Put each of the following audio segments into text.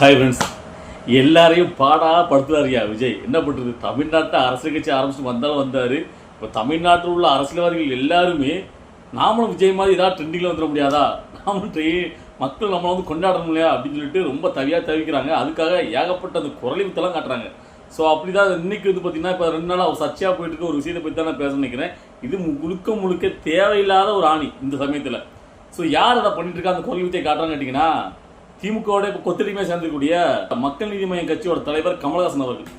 Hi friends எல்லாரையும் பாடா படுத்துறாருயா விஜய். என்ன பண்ணுறது தமிழ்நாட்டை அரசியல் கட்சி ஆரம்பிச்சு வந்தாலும் வந்தார். இப்போ தமிழ்நாட்டில் உள்ள அரசியல்வாதிகள் எல்லாருமே நாமளும் விஜய் மாதிரி ஏதாவது ட்ரெண்டிங்கில் வந்துட முடியாதா? நாமளும் ட்ரெ மக்கள் நம்மளை வந்து கொண்டாடணும் இல்லையா? அப்படின்னு சொல்லிட்டு ரொம்ப தவியாக தவிக்கிறாங்க. அதுக்காக ஏகப்பட்ட அந்த குரலித்தெல்லாம் காட்டுறாங்க. ஸோ அப்படி தான் இன்றைக்கி வந்து பார்த்தீங்கன்னா இப்போ ரெண்டு நாளாக ஒரு சர்ச்சையாக போயிட்டு இருக்க ஒரு விஷயத்தை பற்றி தான் நான் பேச நினைக்கிறேன். இது முழுக்க முழுக்க தேவையில்லாத ஒரு ஆணி இந்த சமயத்தில். ஸோ யார் அதை பண்ணிட்டு இருக்கா? அந்த குரல் வித்தியை காட்டுறான்னு கேட்டிங்கன்னா திமுகவோட இப்போ கொத்தடிமையாக சேர்ந்திருக்கக்கூடிய மக்கள் நீதி மய்யம் கட்சியோட தலைவர் கமல்ஹாசன் அவர்கள்.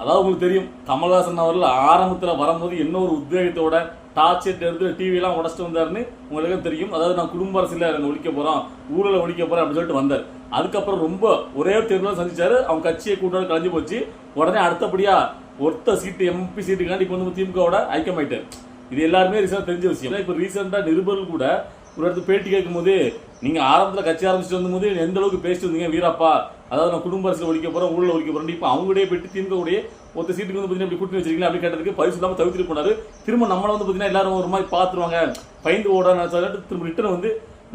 அதாவது உங்களுக்கு தெரியும் கமல்ஹாசன் அவர்கள் ஆரம்பத்தில் வரும்போது என்ன ஒரு உத்வேகத்தோட டார்ச்சர் எடுத்து டிவிலாம் உடச்சிட்டு வந்தாருன்னு உங்களுக்கு தெரியும். அதாவது நான் குடும்ப அரசியல் நாங்கள் ஒழிக்க போகிறோம் ஊரில் ஒழிக்க போகிறேன் அப்படின்னு சொல்லிட்டு வந்தார். அதுக்கப்புறம் ரொம்ப ஒரே தேர்தல் சந்திச்சாரு. அவங்க கட்சியை கூட்டாரு கலைஞ்சு போச்சு. உடனே அடுத்தபடியாக ஒருத்த சீட்டு எம்பி சீட்டுக்காண்டி இப்போ வந்து திமுகவோட ஐக்கியமாயிட்டார். இது எல்லாருமே ரீசெண்டாக தெரிஞ்ச விஷயம். இப்போ ரீசெண்டாக நிருபர்கள் கூட ஒரு இடத்துல பேட்டி கேட்கும்போது நீங்கள் ஆரம்பத்தில் கட்சி ஆரம்பிச்சுட்டு வந்தபோது எந்த அளவுக்கு பேசிட்டு வந்தீங்க வீரப்பா? அதாவது நான் குடும்ப அரசியல் ஒழிக்க போகிறேன் ஊழல் ஒழிக்க போகிறேன் இப்போ அவங்களுடைய பெட்டு திமுக உடைய ஒருத்த சீட்டுக்கு வந்து பார்த்தீங்கன்னா இப்படி கூட்டி வச்சிருக்கீங்க அப்படி கேட்டதுக்கு பரிசு இல்லாமல் தவிர்த்துட்டு போனார். திரும்ப நம்மளை வந்து பார்த்தீங்கன்னா எல்லாரும் ஒரு மாதிரி பார்த்துருவாங்க பயந்து ஓட சொல்லிட்டு திரும்ப ரிட்டர்ன் வந்து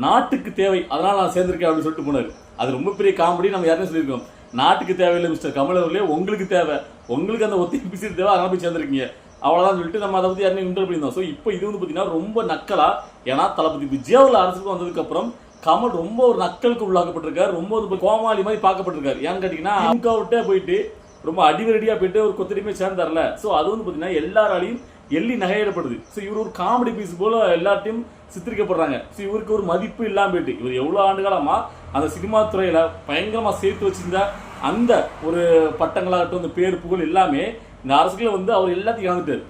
நாட்டுக்கு தேவை அதனால் நான் சேர்ந்திருக்கேன் அப்படின்னு சொல்லிட்டு போனார். அது ரொம்ப பெரிய காமெடி நம்ம யாருன்னு சொல்லியிருக்கோம். நாட்டுக்கு தேவையில்லை மிஸ்டர் கமல் அவர்களே. உங்களுக்கு தேவை. உங்களுக்கு அந்த ஒத்தி பிசி தேவை அதனால போய் சேர்ந்திருக்கீங்க. அவ்வளோதான் சொல்லிட்டு நம்ம அதை பற்றி யாருமே இன்டர் பண்ணியிருந்தோம் ஸோ இப்போ இது வந்து பார்த்தீங்கன்னா ரொம்ப நக்கலா ஏன்னா தளபதி விஜயாவில் அரசுக்கு வந்ததுக்கப்புறம் கமல் ரொம்ப ஒரு நக்கலுக்கு உள்ளாக்கப்பட்டிருக்காரு. ரொம்ப ஒரு கோமாளி மாதிரி பார்க்கப்பட்டிருக்காரு. ஏன்னு கேட்டிங்கன்னா திமுக போயிட்டு ரொம்ப அடிவரடியாக போயிட்டு ஒரு கொத்தடிமே சேர்ந்தார்ல. ஸோ அது வந்து பார்த்தீங்கன்னா எல்லாராலையும் எள்ளி நகையிடப்படுது. ஸோ இவர் ஒரு காமெடி பீஸ் போல எல்லாத்தையும் சித்தரிக்கப்படுறாங்க. ஸோ இவருக்கு ஒரு மதிப்பு இல்லாமல் போயிட்டு இவர் எவ்வளோ ஆண்டு காலமா அந்த சினிமா துறையில் பயங்கரமாக சேர்த்து வச்சிருந்த அந்த ஒரு பட்டங்களாகட்டும் அந்த பேர் புகழ் எல்லாமே இந்த அரசியல வந்து அவர் எல்லாத்தையும் இழந்துட்டார்.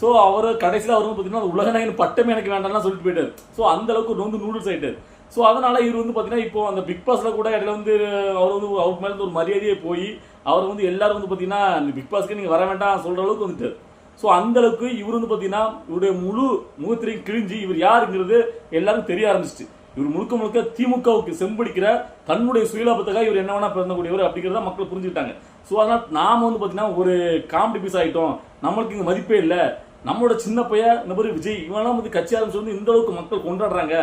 ஸோ அவர் கடைசியில் அவர் வந்து பார்த்தீங்கன்னா உலகநாயகன் பட்டமே எனக்கு வேண்டாம்லாம் சொல்லிட்டு போயிட்டார். ஸோ அந்த அளவுக்கு நொந்து நூடுல்ஸ் ஆகிட்டார் ஸோ அதனால் இவர் வந்து பார்த்தீங்கன்னா இப்போ அந்த பிக் பாஸில் கூட இடையில வந்து அவர் வந்து அவருக்கு மேலே ஒரு மரியாதையே போய் அவர் வந்து எல்லாரும் வந்து பார்த்தீங்கன்னா இந்த பிக் பாஸ்க்கு நீங்கள் வர வேண்டாம் சொல்கிற அளவுக்கு வந்துட்டார். ஸோ அந்த அளவுக்கு இவர் வந்து பார்த்தீங்கன்னா இவருடைய முழு முகத்திரையும் கிழிஞ்சு இவர் யாருங்கிறது எல்லாரும் தெரிய ஆரம்பிச்சிட்டு. இவர் முழுக்க முழுக்க திமுகவுக்கு செம்படிக்கிற தன்னுடைய சுயலாபத்துக்காக இவர் என்ன வேணா பிறந்தக்கூடியவர் அப்படிங்கிறத மக்கள் புரிஞ்சுக்கிட்டாங்க. ஸோ அதனால் நாம் வந்து பார்த்தீங்கன்னா ஒரு காமெடி பீஸ் ஆகிட்டோம் நம்மளுக்கு இங்கே மதிப்பே இல்லை. நம்மளோட சின்ன பையன் இந்த மாதிரி விஜய் இவெல்லாம் வந்து கட்சி ஆரம்பிச்சு வந்து இந்த அளவுக்கு மக்கள் கொண்டாடுறாங்க.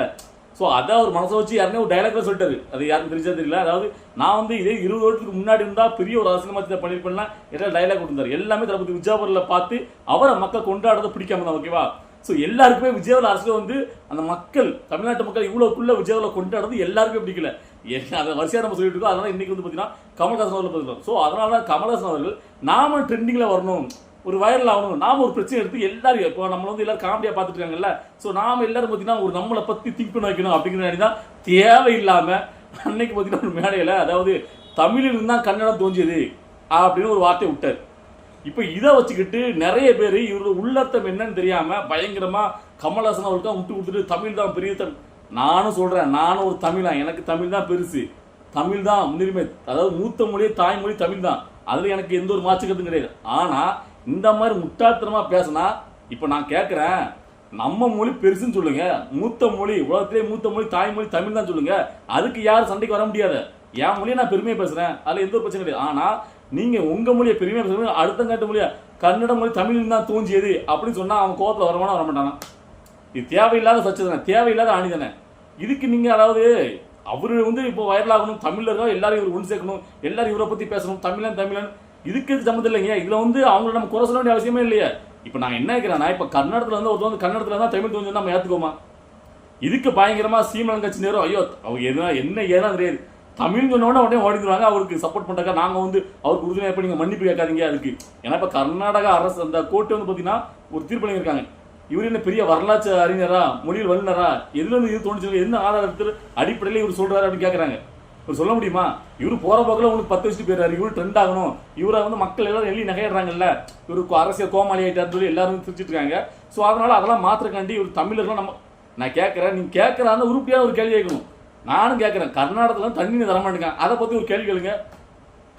ஸோ அதை அவர் மனசை வச்சு யாருமே ஒரு டைலாக்ல சொல்லிட்டாரு. அது யாருக்கும் தெரிஞ்சா தெரியல. அதாவது நான் வந்து இதே இருபது வருஷத்துக்கு முன்னாடி இருந்தால் பெரிய ஒரு அரசியல் மாற்றத்தை பண்ணிருப்பேன்னா எல்லாம் டைலாக் கொடுத்தாரு எல்லாமே தளபதி விஜயாபுரில் பார்த்து அவரை மக்கள் கொண்டாடுறதை பிடிக்காம தான் ஓகேவா ஸோ எல்லாருக்குமே விஜயவர அரசியல் வந்து அந்த மக்கள் தமிழ்நாட்டு மக்கள் இவ்வளோக்குள்ளே விஜயவர கொண்டாடுறது எல்லாருக்குமே பிடிக்கல. என்ன அதை வரிசையாக நம்ம சொல்லிட்டு இருக்கோம். அதனால் இன்றைக்கி வந்து பார்த்தீங்கன்னா கமல்ஹாசன் அவர்கள் பார்த்துக்கலாம் ஸோ அதனால தான் கமல்ஹாசன் அவர்கள் நாம ட்ரெண்டிங்கில் வரணும். ஒரு வைரல் ஆகணும். நாம ஒரு பிரச்சனை எடுத்து எல்லாரும் இப்போ நம்ம வந்து எல்லாரும் காமெடியாக பார்த்துட்டு இருக்காங்கல்ல. ஸோ நாம் எல்லாரும் பார்த்தீங்கன்னா ஒரு நம்மளை பற்றி திங்க் பண்ண வைக்கணும் அப்படிங்கிற தான் தேவையில்லாமல் அன்னைக்கு பார்த்தீங்கன்னா ஒரு மேடையில் அதாவது தமிழில் தான் கன்னடம் தோன்றியது அப்படின்னு ஒரு வார்த்தை விட்டார். இப்போ இதை வச்சுக்கிட்டு நிறைய பேர் இவரோட உள்ளர்த்தம் என்னன்னு தெரியாமல் பயங்கரமாக கமல்ஹாசன் அவருக்கு தான் விட்டு கொடுத்துட்டு தமிழ் தான் பெரிய தமிழ். நானும் சொல்கிறேன் நானும் ஒரு தமிழன் எனக்கு தமிழ் தான் பெருசு. தமிழ் தான் முன்னுரிமை. அதாவது மூத்த மொழி தாய்மொழி தமிழ் தான். அதில் எனக்கு எந்த ஒரு மாற்று கிடையாது. ஆனால் இந்த மாதிரி முட்டாள்தனமாக பேசினா இப்போ நான் கேட்குறேன் நம்ம மொழி பெருசுன்னு சொல்லுங்க. மூத்த மொழி உலகத்திலே மூத்த மொழி தாய்மொழி தமிழ் தான் சொல்லுங்க. அதுக்கு யாரும் சண்டைக்கு வர முடியாது. என் மொழியை நான் பெருமையாக பேசுறேன். அதில் எந்த ஒரு பிரச்சனை கிடையாது. ஆனால் நீங்க உங்க மொழியை பெருமையா பேசுறது அடுத்த காட்டு மொழியா கன்னட மொழி தமிழ் தான் தூஞ்சியது அப்படின்னு சொன்னா அவன் கோபத்தில் வரமானா வரமாட்டானா இது தேவையில்லாத சர்ச்சை தானே. தேவையில்லாத ஆணி தானே. இதுக்கு நீங்க அதாவது அவர் வந்து இப்போ வைரலாகணும் தமிழர்கள் எல்லாரும் இவர் ஒன்று சேர்க்கணும் எல்லாரும் இவரை பற்றி பேசணும் தமிழன் தமிழன். இதுக்கு இது சம்மந்தம் இல்லைங்க. இதில் வந்து அவங்கள நம்ம குறை சொல்ல வேண்டிய அவசியமே இல்லையே. இப்போ நான் என்ன கேட்கிறேன்னா இப்போ கன்னடத்தில் வந்து ஒருத்தர் வந்து கன்னடத்தில் தான் தமிழ் தோஞ்சு நம்ம ஏற்றுக்கோமா இதுக்கு பயங்கரமாக சீமலன் கட்சி நேரம். ஐயோ அவங்க எதுனா என்ன ஏதா தெரியாது. தமிழ் சொன்னோட உடனே ஓடிக்கிறாங்க அவருக்கு சப்போர்ட் பண்ணுறாங்க நாங்கள் வந்து அவருக்கு உறுதுணையாக இப்போ நீங்கள் மன்னிப்பு கேட்காதீங்க அதுக்கு. ஏன்னா இப்போ கர்நாடகா அரசு அந்த கோர்ட்டு வந்து பார்த்தீங்கன்னா ஒரு தீர்ப்பு இருக்காங்க இவர் என்ன பெரிய வரலாற்று அறிஞரா மொழியில் வல்லுனரா எதுல இருந்து இது தோணுச்சு என்ன ஆதாரத்தில் அடிப்படையில் இவர் சொல்கிறாரு அப்படின்னு கேட்குறாங்க இவர் சொல்ல முடியுமா? இவர் போகிற போக்கில் உங்களுக்கு பத்து வச்சுட்டு போயிடுறாரு. இவர் ட்ரெண்ட் ஆகணும். இவரை வந்து மக்கள் எல்லாரும் எள்ளி நகையிடுறாங்கல்ல. இவருக்கு அரசியல் கோமாளி ஆகிட்டார் சொல்லி எல்லாரும் சிரிச்சிட்டு இருக்காங்க. ஸோ அதனால் அதெல்லாம் மாத்திரக்காண்டி இவர் தமிழர்கள் நம்ம நான் கேட்குறேன் நீங்கள் கேட்கற அந்த உருப்படியான ஒரு கேள்வி கேட்கணும். நானும் கேட்குறேன் கர்நாடகத்தில் தண்ணி தர மாட்டேங்க அதை பற்றி ஒரு கேள்வி கேளுங்க.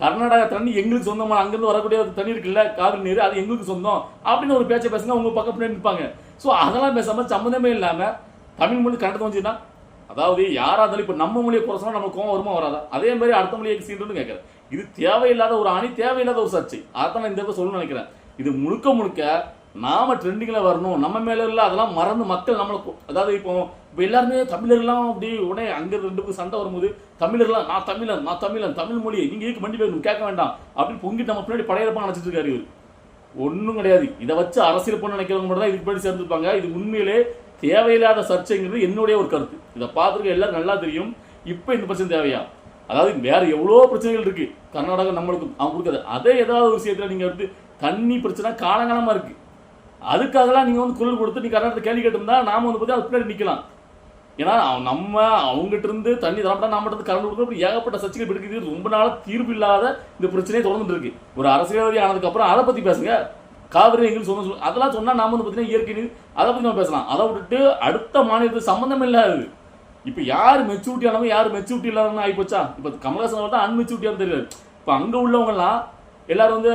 கர்நாடகா தண்ணி எங்களுக்கு சொந்தமாக அங்கேருந்து வரக்கூடிய ஒரு தண்ணி இருக்குல்ல காவிரி நீர் அது எங்களுக்கு சொந்தம் அப்படின்னு ஒரு பேச்சை பேசுங்க உங்க பக்கம் பின்னாடி நிற்பாங்க ஸோ அதெல்லாம் பேசாமல் சம்மந்தமே இல்லாமல் தமிழ் மொழி கன்னடம் வந்துச்சுன்னா அதாவது யாராக இருந்தாலும் இப்போ நம்ம மொழியை குறை நம்ம கோவம் வருமா வராதா? அதே மாதிரி அடுத்த மொழியை சீண்டுன்னு கேட்குறேன் இது தேவையில்லாத ஒரு அணி தேவையில்லாத ஒரு சர்ச்சை. அதான் நான் இந்த இடத்துல சொல்லணும்னு நினைக்கிறேன். இது முழுக்க முழுக்க நாம ட்ரெண்டிங்கில் வரணும். நம்ம மேலே இல்லை அதெல்லாம் மறந்து மக்கள் நம்மளை அதாவது இப்போ இப்போ எல்லாருமே தமிழர்லாம் அப்படி உடனே அங்கே ரெண்டு பேரும் சண்டை வரும்போது தமிழர்லாம் நான் தமிழன் நான் தமிழன் தமிழ் மொழி நீங்கள் எதுக்கு மண்டி பேர் கேட்க வேண்டாம். அப்படின்னு பொங்கிட்டு நம்ம பின்னாடி படையெடுப்பா நினச்சிட்டு இருக்காரு இவர். ஒன்றும் கிடையாது. இதை வச்சு அரசியல் பண்ண நினைக்கிறவங்க மட்டும் தான் இதுக்கு பின்னாடி சேர்ந்துருப்பாங்க. இது உண்மையிலே தேவையில்லாத சர்ச்சைங்கிறது என்னுடைய ஒரு கருத்து. இதை பார்த்துருக்க எல்லாரும் நல்லா தெரியும். இப்போ இந்த பிரச்சனை தேவையா? அதாவது வேற எவ்வளோ பிரச்சனைகள் இருக்குது கர்நாடகா நம்மளுக்கு அவங்க கொடுக்காது அதே ஏதாவது ஒரு விஷயத்தில் நீங்கள் வந்து தண்ணி பிரச்சனை காலங்காலமாக இருக்குது அதுக்காகலாம் நீங்கள் வந்து குரல் கொடுத்து நீ கர்நாடகத்தை கேள்வி கேட்டிருந்தா நாம் வந்து பற்றி அது பின்னாடி நிற்கலாம் ஏன்னா நம்ம அவங்ககிட்ட இருந்து தண்ணி தரப்பட்டா நம்ம இருந்து கரண்ட் கொடுக்க ஏகப்பட்ட சர்ச்சைகள் இருக்குது ரொம்ப நாளாக தீர்வு இல்லாத இந்த பிரச்சனையே தொடர்ந்துட்டு இருக்கு. ஒரு அரசியல்வாதி ஆனதுக்கப்புறம் அதை பற்றி பேசுங்க. காவிரி எங்களுக்கு சொன்ன சொல்லு அதெல்லாம் சொன்னால் நாம வந்து பார்த்தீங்கன்னா இயற்கை நீர் அதை பற்றி நம்ம பேசலாம். அதை விட்டுட்டு அடுத்த மாநிலத்துக்கு சம்மந்தம் இல்லாது இப்போ யார் மெச்சூரிட்டி ஆனவங்க யார் மெச்சூரிட்டி இல்லாதவங்க ஆகி போச்சா? இப்போ கமலஹாசன் தான் அன்மெச்சூரிட்டியாக தெரியாது. இப்போ அங்கே உள்ளவங்கலாம் எல்லாரும் வந்து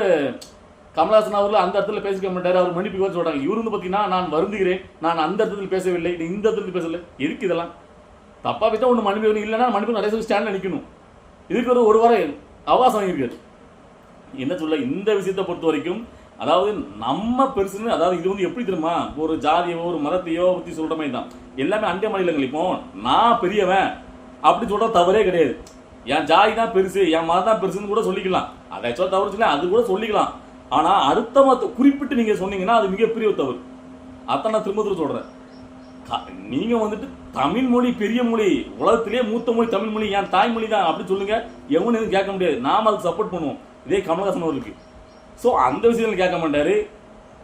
கமலஹாசன் அவர்கள் அந்த இடத்துல பேசிக்க மாட்டார். அவர் மன்னிப்பு கோரி சொல்கிறாங்க இவர் வந்து பார்த்தீங்கன்னா நான் வருந்துகிறேன். நான் அந்த இடத்துல பேசவில்லை. நீ இந்த இடத்துல பேசல. எதுக்கு இதெல்லாம்? தப்பாக பேசா ஒன்று மன்னிப்பு வேணும். இல்லைன்னா மன்னிப்பு நிறைய சொல்லி ஸ்டாண்டில் நிற்கணும் இதுக்கு ஒரு ஒரு வாரம் அவகாசம் வாங்கியிருக்காரு என்ன சொல்ல இந்த விஷயத்தை பொறுத்த வரைக்கும் அதாவது நம்ம பெருசுன்னு அதாவது இது வந்து எப்படி தெரியுமா? ஒரு ஜாதியோ ஒரு மதத்தையோ பற்றி சொல்கிற மாதிரி தான். எல்லாமே அண்டை மாநிலங்கள். இப்போ நான் பெரியவன் அப்படி சொல்கிற தவறே கிடையாது. என் ஜாதி தான் பெருசு என் மதம் தான் பெருசுன்னு கூட சொல்லிக்கலாம். அதை ஆக்சுவலாக தவறு அது கூட சொல்லிக்கலாம். ஆனால் அடுத்த குறிப்பிட்டு நீங்கள் சொன்னீங்கன்னா அது மிகப்பெரிய தவறு. அதான் நான் திரும்ப திரும்ப சொல்கிறேன் நீங்கள் வந்துட்டு தமிழ் மொழி பெரிய மொழி உலகத்திலே மூத்த மொழி தமிழ் மொழி என் தாய்மொழி தான் அப்படின்னு சொல்லுங்க. எவனும் எதுவும் கேட்க முடியாது. நாம் அதுக்கு சப்போர்ட் பண்ணுவோம். இதே கமலஹாசன் அவருக்கு ஸோ அந்த விஷயத்தில் கேட்க மாட்டாரு.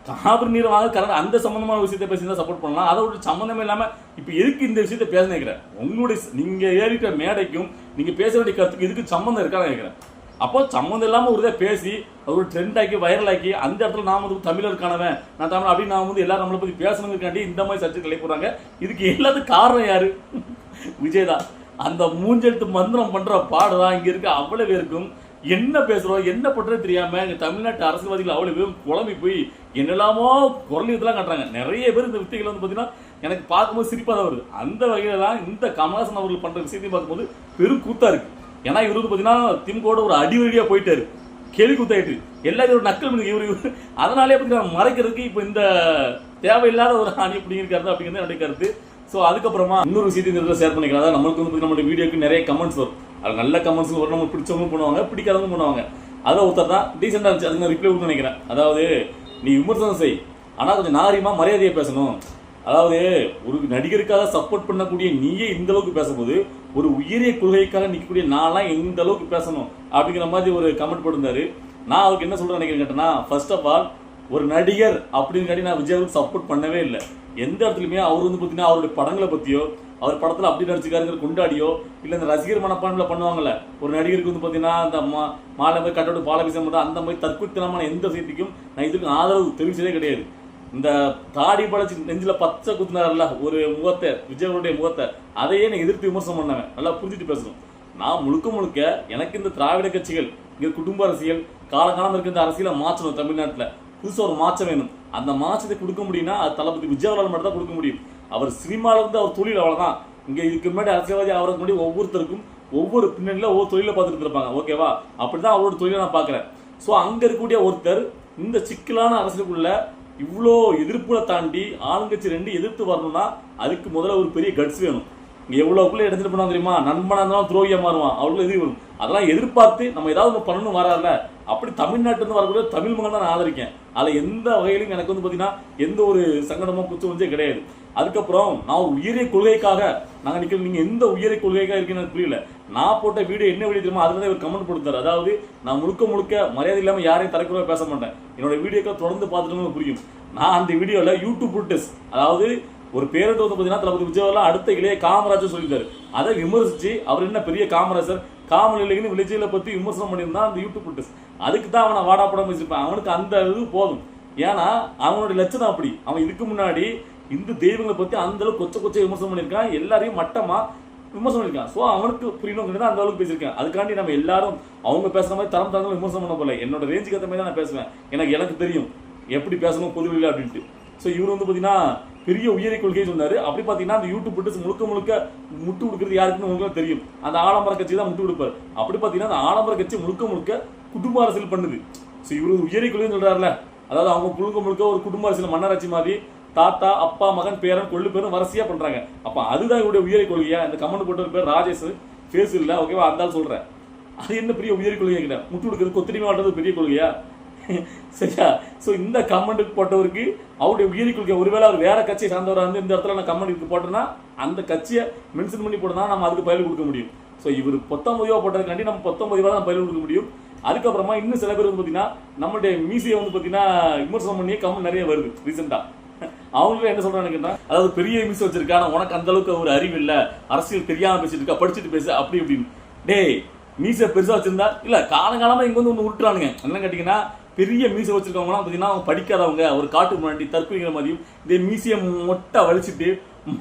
காவிரி நீர் வாங்க கரண்ட் அந்த சம்மந்தமான விஷயத்தை பேசி தான் சப்போர்ட் பண்ணலாம். அதை விட்டு சம்மந்தமே இல்லாமல் இப்போ எதுக்கு இந்த விஷயத்தை பேச நினைக்கிறேன் உங்களுடைய நீங்கள் ஏறிட்ட மேடைக்கும் நீங்கள் பேச வேண்டிய கருத்துக்கு இதுக்கு சம்மந்தம் இருக்கான்னு நினைக்கிறேன் அப்போ சம்மந்தம் இல்லாமல் ஒரு இதை பேசி அது ஒரு ட்ரெண்ட் ஆக்கி வைரல் ஆக்கி அந்த இடத்துல நாம் வந்து தமிழருக்கானவன் நான் தமிழ் அப்படின்னு நான் வந்து எல்லாரும் நம்மளை பற்றி பேசணுங்கிறக்காண்டி இந்த மாதிரி சர்ச்சை கிளை போகிறாங்க இதுக்கு எல்லாத்துக்கும் காரணம் யார்? விஜய் தான் அந்த மூஞ்செழுத்து மந்திரம் பண்ணுற பாடுதான் இங்கே இருக்க. அவ்வளோ பேருக்கும் என்ன பேசுகிறோம் என்ன பண்ணுறது தெரியாமல் இங்கே தமிழ்நாட்டு அரசியல்வாதிகள் அவ்வளோ பேரும் குழம்பி போய் என்னெல்லாமோ குரல் இதெல்லாம் காட்டுறாங்க. நிறைய பேர் இந்த வித்தைகள் வந்து பார்த்தீங்கன்னா எனக்கு பார்க்கும்போது சிரிப்பாக தான் வருது. அந்த வகையில் தான் இந்த கமலஹாசன் அவர்கள் பண்ணுற விஷயத்தையும் பார்க்கும்போது பெரும் கூத்தாக இருக்குது ஏன்னா இவர் வந்து பார்த்தீங்கன்னா திமுகோட ஒரு அடிவழியா போயிட்டாரு. கேள்வி குத்தாயிட்டு. எல்லாரும் ஒரு நக்கல் பண்ணி இவரு அதனாலே பார்த்தீங்கன்னா மறைக்கிறதுக்கு இப்போ இந்த தேவையில்லாத ஒரு அணி பிடிங்கிருக்காரு அப்படிங்கிறது என்னுடைய கருத்து. ஸோ அதுக்கப்புறமா இன்னொரு விஷயத்தை இந்த இடத்துல ஷேர் பண்ணிக்கலாம் அதாவது நம்மளுக்கு வந்து நம்மளோட நம்மளுடைய வீடியோக்கு நிறைய கமெண்ட்ஸ் வரும். அது நல்ல கமெண்ட்ஸ் வரும். நம்ம பிடிச்சவங்களும் பண்ணுவாங்க பிடிக்காதவங்க பண்ணுவாங்க. அதை ஒருத்தர் தான் டீசெண்டாக இருந்துச்சு. அதுக்கு நான் ரிப்ளை கொடுத்து நினைக்கிறேன். அதாவது நீ விமர்சனம் செய். ஆனால் கொஞ்சம் நாகரிகமாக மரியாதையை பேசணும். அதாவது ஒரு நடிகருக்காக சப்போர்ட் பண்ணக்கூடிய நீயே இந்த அளவுக்கு பேசும்போது ஒரு உயரிய கொள்கைக்காக நிற்கக்கூடிய நான்லாம் இந்த அளவுக்கு பேசணும் அப்படிங்கிற மாதிரி ஒரு கமெண்ட் போட்டிருந்தாரு. நான் அவருக்கு என்ன சொல்றேன் நினைக்கிறேன் கேட்டேன்னா ஃபர்ஸ்ட் ஆஃப் ஆல் ஒரு நடிகர் அப்படின்னு நான் விஜயாவுக்கு சப்போர்ட் பண்ணவே இல்லை. எந்த இடத்துலையுமே அவர் வந்து பார்த்தீங்கன்னா அவருடைய படங்களை பற்றியோ அவர் படத்தில் அப்படி நடிச்சுக்காருங்கிற கொண்டாடியோ இல்லை இந்த ரசிகர் மனப்பான்மையில் பண்ணுவாங்கல்ல ஒரு நடிகருக்கு வந்து பார்த்தீங்கன்னா அந்த மா மாலை மாதிரி கட்டோடு மட்டும் அந்த மாதிரி தற்குத்தனமான எந்த செய்திக்கும் நான் இதுக்கு ஆதரவு தெரிவிச்சதே கிடையாது. இந்த தாடி படைச்சு நெஞ்சில் பச்சை குத்துனார்ல ஒரு முகத்தை விஜயனுடைய முகத்தை அதையே நான் எதிர்த்து விமர்சனம் பண்ணவன் நல்லா புரிஞ்சுட்டு பேசணும். நான் முழுக்க முழுக்க எனக்கு இந்த திராவிட கட்சிகள் இங்கே குடும்ப அரசியல் காலகாலம் இருக்க இந்த அரசியலை மாற்றணும் தமிழ்நாட்டில். புதுசாக ஒரு மாற்றம் வேணும். அந்த மாற்றத்தை கொடுக்க முடியும்னா அது தளபதி விஜயவாலால் மட்டும் தான் கொடுக்க முடியும். அவர் சினிமால இருந்து அவர் தொழில் அவ்வளோதான் இங்கே இதுக்கு முன்னாடி அரசியல்வாதி அவருக்கு முன்னாடி ஒவ்வொருத்தருக்கும் ஒவ்வொரு பின்னணியில் ஒவ்வொரு தொழிலை பார்த்துட்டு இருப்பாங்க ஓகேவா அப்படிதான் அவரோட தொழிலை நான் பார்க்குறேன். ஸோ அங்கே இருக்கக்கூடிய ஒருத்தர் இந்த சிக்கலான அரசியலுக்குள்ள இவ்வளோ எதிர்ப்புல தாண்டி ஆளுங்கட்சி ரெண்டு எதிர்த்து வரணும்னா அதுக்கு முதல்ல ஒரு பெரிய கட்ஸ் வேணும். இங்கே எவ்வளோக்குள்ளே எடுத்துகிட்டு போனால் தெரியுமா? நண்பனாக இருந்தாலும் துரோகியா மாறுவான். அவ்வளோ எதிரி வரும். அதெல்லாம் எதிர்பார்த்து நம்ம ஏதாவது ஒன்று பண்ணணும் வராதுல அப்படி தமிழ்நாட்டுல இருந்து வரக்கூடிய தமிழ் மகன் தான் நான் ஆதரிக்கேன். அதில் எந்த வகையிலும் எனக்கு வந்து பார்த்தீங்கன்னா எந்த ஒரு சங்கடமோ குத்து வந்து கிடையாது. அதுக்கப்புறம் நான் ஒரு கொள்கைக்காக நாங்கள் நிற்கிற நீங்கள் எந்த உயிரை கொள்கைக்காக இருக்கீங்கன்னு எனக்கு புரியல. நான் போட்ட வீடியோ என்ன வீடியோ தெரியுமோ? அதில் தான் ஒரு கமெண்ட் கொடுத்தாரு அதாவது நான் முழுக்க முழுக்க மரியாதை இல்லாமல் யாரையும் தரக்குறவா பேச மாட்டேன். என்னோட வீடியோக்கள் தொடர்ந்து பார்த்துட்டு புரியும். நான் அந்த வீடியோவில் யூடியூப் புட்டஸ் அதாவது ஒரு பேருந்து வந்து பார்த்தீங்கன்னா தளபதி விஜயவெல்லாம் அடுத்த இளைய காமராஜர் சொல்லிட்டாரு அதை விமர்சித்து அவர் என்ன பெரிய காமராஜர்? காமல் இல்லைன்னு பற்றி பத்தி விமர்சனம் பண்ணியிருந்தான் அந்த யூடியூப் புட்டஸ் அதுக்கு தான் அவனை வாடா படம் வச்சிருப்பான். அவனுக்கு அந்த இது போதும். ஏன்னா அவனுடைய லட்சணம் அப்படி. அவன் இதுக்கு முன்னாடி இந்து தெய்வங்களை பத்தி அந்த அளவுக்கு கொச்ச கொச்சை விமர்சனம் பண்ணியிருக்கான். எல்லாரையும் மட்டமா விமர்சனம் பண்ணியிருக்கான். ஸோ அவனுக்கு புரியணும் அந்த அளவுக்கு பேசியிருக்கேன். அதுக்காண்டி நம்ம எல்லாரும் அவங்க பேசுகிற மாதிரி தரம் தரங்களும் விமர்சனம் பண்ண போல. என்னோட ரேஞ்சுக்கு ஏற்ற மாதிரி தான் நான் பேசுவேன். எனக்கு எனக்கு தெரியும். எப்படி பேசணும் பொதுவெளியில் அப்படின்ட்டு. ஸோ இவர் வந்து பார்த்தீங்கன்னா பெரிய உயரிய கொள்கையை சொன்னாரு. அப்படி பார்த்தீங்கன்னா அந்த யூடியூப் போட்டு முழுக்க முழுக்க முட்டு கொடுக்குறது யாருக்குன்னு உங்களுக்கு தெரியும். அந்த ஆடம்பர கட்சி தான் முட்டு கொடுப்பாரு. அப்படி பார்த்தீங்கன்னா அந்த ஆலமர கட்சி முழுக்க முழுக்க குடும்ப அரசியல் பண்ணுது. ஸோ இவர் உயரிய கொள்கைன்னு சொல்றாருல அதாவது அவங்க முழுக்க முழுக்க ஒரு குடும்ப அரசியல் மன்னராட்சி மாதிரி தாத்தா அப்பா மகன் பேரன் கொள்ளு பேரும் வரிசையா பண்றாங்க. அப்ப அதுதான் இவருடைய உயரிய கொள்கையா? இந்த கமெண்ட் போட்ட பேர் ராஜேஷ். ஃபேஸ் இல்ல ஓகேவா அந்த சொல்றேன். அது என்ன பெரிய உயரிய கொள்கை கிட்ட முட்டு கொடுக்குறது கொத்திரிமை வாழ்றது பெரிய கொள்கையா? சரியா? ஸோ இந்த கமெண்ட்டுக்கு போட்டவருக்கு அவருடைய உயிரி கொள்கை ஒருவேளை அவர் வேற கட்சியை சார்ந்தவராக இருந்து இந்த இடத்துல நான் கமெண்ட் போட்டேன்னா அந்த கட்சியை மென்ஷன் பண்ணி போட்டோம்னா நம்ம அதுக்கு பயில் கொடுக்க முடியும். ஸோ இவர் பத்தொம்பது ரூபா போட்டதுக்காண்டி நம்ம பத்தொம்பது ரூபா தான் பயில் கொடுக்க முடியும். அதுக்கப்புறமா இன்னும் சில பேர் வந்து பார்த்தீங்கன்னா நம்மளுடைய மீசியை வந்து பார்த்தீங்கன்னா விமர்சனம் பண்ணியே கமெண்ட் நிறைய வருது ரீசெண்டாக அவங்களும் என்ன சொல்றாங்க அதாவது பெரிய மிஸ் வச்சிருக்கா உனக்கு அந்த அளவுக்கு ஒரு அறிவு இல்ல அரசியல் தெரியாம பேசிட்டு இருக்கா படிச்சுட்டு பேசு அப்படி இப்படின்னு. டேய் மீசை பெருசா வச்சிருந்தா இல்ல காலங்காலமா இங்க வந்து ஒன்று விட்டுறானுங்க என்ன கேட்டீங்கன்னா பெரிய மீசை வச்சிருக்கவங்கலாம் பார்த்தீங்கன்னா அவங்க படிக்காதவங்க ஒரு காட்டு முன்னாடி தற்கொலைங்கிற மாதிரியும் இந்த மீசையை மொட்டை வலிச்சுட்டு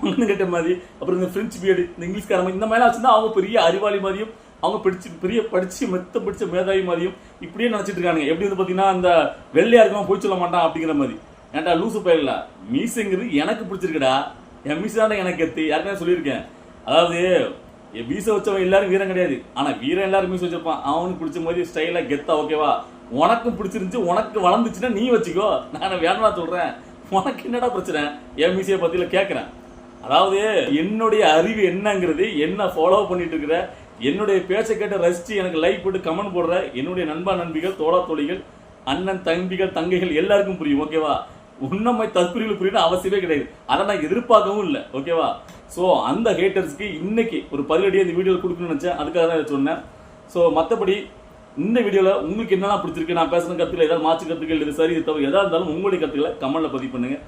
மண்ணு கட்ட மாதிரி அப்புறம் இந்த ஃப்ரெஞ்சு பியர்டு இந்த இங்கிலீஷ்கார மாதிரி இந்த மாதிரிலாம் வச்சுருந்தா அவங்க பெரிய அறிவாளி மாதிரியும் அவங்க படிச்சு பெரிய படிச்சு மெத்த படிச்ச மேதாவி மாதிரியும் இப்படியே நினச்சிட்டு இருக்காங்க எப்படி வந்து பார்த்தீங்கன்னா அந்த வெள்ளையா இருக்கவன் போய் சொல்ல மாட்டான் அப்படிங்கிற மாதிரி. ஏன்டா லூசு பயிரில்ல மீசைங்கிறது எனக்கு பிடிச்சிருக்குடா. என் மீசை தானே எனக்கு எத்து யாருமே சொல்லியிருக்கேன். அதாவது என் மீசை வச்சவன் எல்லாரும் வீரம் கிடையாது. ஆனால் வீரம் எல்லாரும் மீசை வச்சிருப்பான். அவனுக்கு பிடிச்ச மாதிரி ஸ்டைலாக கெத்தா ஓகேவா உனக்கும் பிடிச்சிருந்துச்சு உனக்கு வளர்ந்துச்சுன்னா நீ வச்சுக்கோ. நான் வேணா சொல்கிறேன் உனக்கு என்னடா பிரச்சனை? என் மீசையை பற்றியில் கேட்குறேன் அதாவது என்னுடைய அறிவு என்னங்கிறது என்ன ஃபாலோ பண்ணிட்டு இருக்கிற என்னுடைய பேச்சை கேட்டு ரசித்து எனக்கு லைக் போட்டு கமெண்ட் போடுற என்னுடைய நண்பா நண்பிகள் தோழா தோழிகள் அண்ணன் தம்பிகள் தங்கைகள் எல்லாருக்கும் புரியும் ஓகேவா உண்மை தற்கொலைகள் புரியணும் அவசியமே கிடையாது. அதை நான் எதிர்பார்க்கவும் இல்லை ஓகேவா ஸோ அந்த ஹேட்டர்ஸ்க்கு இன்னைக்கு ஒரு பதிலடியாக இந்த வீடியோவில் கொடுக்கணும்னு நினச்சேன். அதுக்காக தான் சொன்னேன். ஸோ மற்றபடி இந்த வீடியோவில் உங்களுக்கு என்னென்ன பிடிச்சிருக்கு? நான் பேசுகிற கருத்துக்கள் ஏதாவது மாற்று கருத்துக்கள் இது சரி இது தவிர எதாக இருந்தாலும் உங்களுடைய கருத்துக்களை கமெண்ட்ல பதிவு பண்ணுங்க.